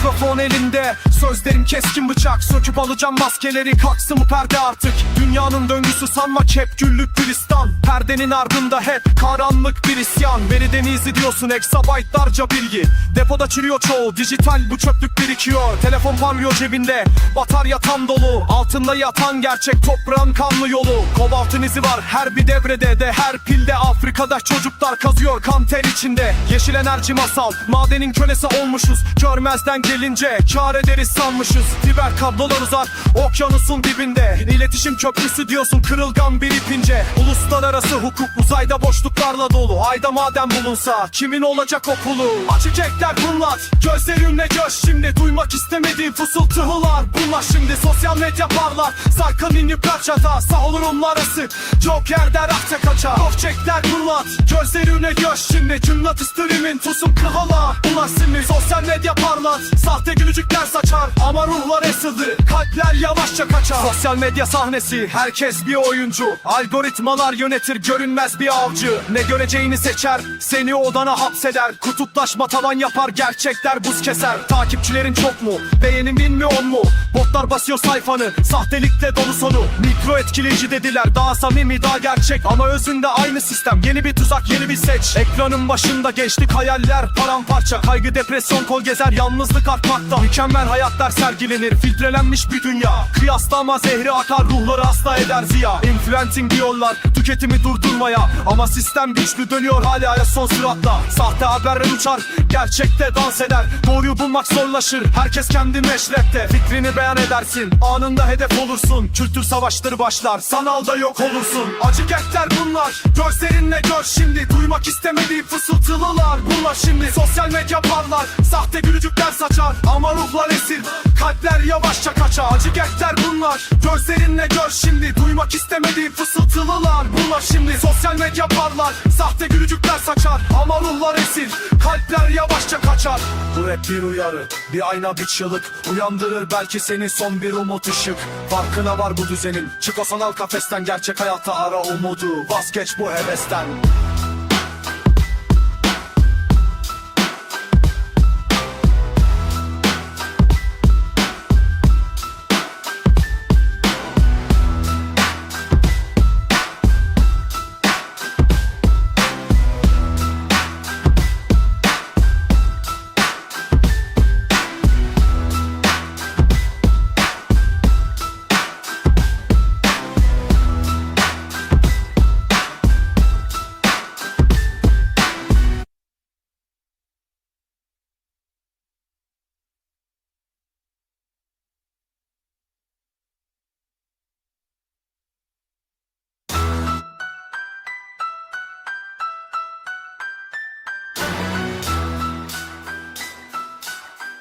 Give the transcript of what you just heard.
Mikrofon elinde Sözlerim keskin bıçak. Söküp alacağım maskeleri Kalksın bu perde artık. Dünyanın döngüsü sanma hep güllük gülistan. Perdenin ardında hep karanlık bir isyan. Veri denizi diyorsun exabyte'larca bilgi. Depoda çürüyor çoğu Dijital bu çöplük birikiyor. Telefon parlıyor cebinde Batarya tam dolu. Altında yatan gerçek toprağın kanlı yolu. Kobaltın izi var her bir devrede de Her pilde. Afrika'da çocuklar kazıyor kan ter içinde. Yeşil enerji masal Madenin kölesi olmuşuz. Görmezden gelince kar ederiz sanmışız. Fiber kablolar uzak Okyanusun dibinde. İletişim köprüsü diyorsun kırılgan bir ipince. Uluslararası hukuk uzayda boşluklarla dolu. Ayda maden bulunsa kimin olacak okulu? Açacaklar bunlar Gözlerimle göz şimdi Duymak istemediğim fısıltılar Bunlar şimdi sosyal medya parlar. Sarkan inipler çata Sağ olurum arası. Joker der ahta kaça. Kovçekler bunlar. Gözlerimle göz. Şimdi Cümlet istirimin tusum kıhala Bunlar şimdi sosyal medya parlar. Sahte gülücükler saçar. Ama ruhlar esildi Kalpler yavaşça kaçar. Sosyal medya sahnesi. Herkes bir oyuncu. Algoritmalar yönetir. Görünmez bir avcı. Ne göreceğini seçer. Seni odana hapseder. Kutuplaşma tavan yapar. Gerçekler buz keser. Takipçilerin çok mu? Beğenin bin mi on mu? Botlar basıyor sayfanı Sahtelikte dolu sonu. Mikro etkileyici dediler Daha samimi daha gerçek. Ama özünde aynı sistem Yeni bir tuzak yeni bir seç. Ekranın başında gençlik hayaller paramparça. Kaygı depresyon kol gezer Yalnızlık artmakta. Mükemmel hayatlar sergilenir Filtrelenmiş bir dünya. Kıyaslama zehri akar Ruhları hasta eder ziya. Influencing diyorlar Tüketimi durdurmaya. Ama sistem güçlü dönüyor hala son süratla Sahte haberler uçar Gerçekte dans eder. Doğruyu bulmak zorlaşır Herkes kendi meşrepte Fikrini beyan edersin. Anında hedef olursun. Kültür savaşları başlar. Sanalda yok olursun. Acı gerçekler bunlar. Gözlerinle gör şimdi. Duymak istemediğin fısıltılılar Bunlar şimdi. Sosyal medya parlar. Sahte gülücükler saçar. Ama ruhlar esir Kalpler yavaşça kaçar Acı gerçekler bunlar. Gözlerinle gör şimdi Duymak istemediğin fısıltılılar Bunlar. Şimdi sosyal medya parlar Sahte gülücükler saçar. Ama ruhlar esir Kalpler yavaşça kaçar. Bu rap bir uyarı Bir ayna bir çığlık. Uyandırır belki seni son bir umut ışık. Farkına var bu düzenin Çık o sanal kafesten. Gerçek hayatta ara umudu Vazgeç bu hevesten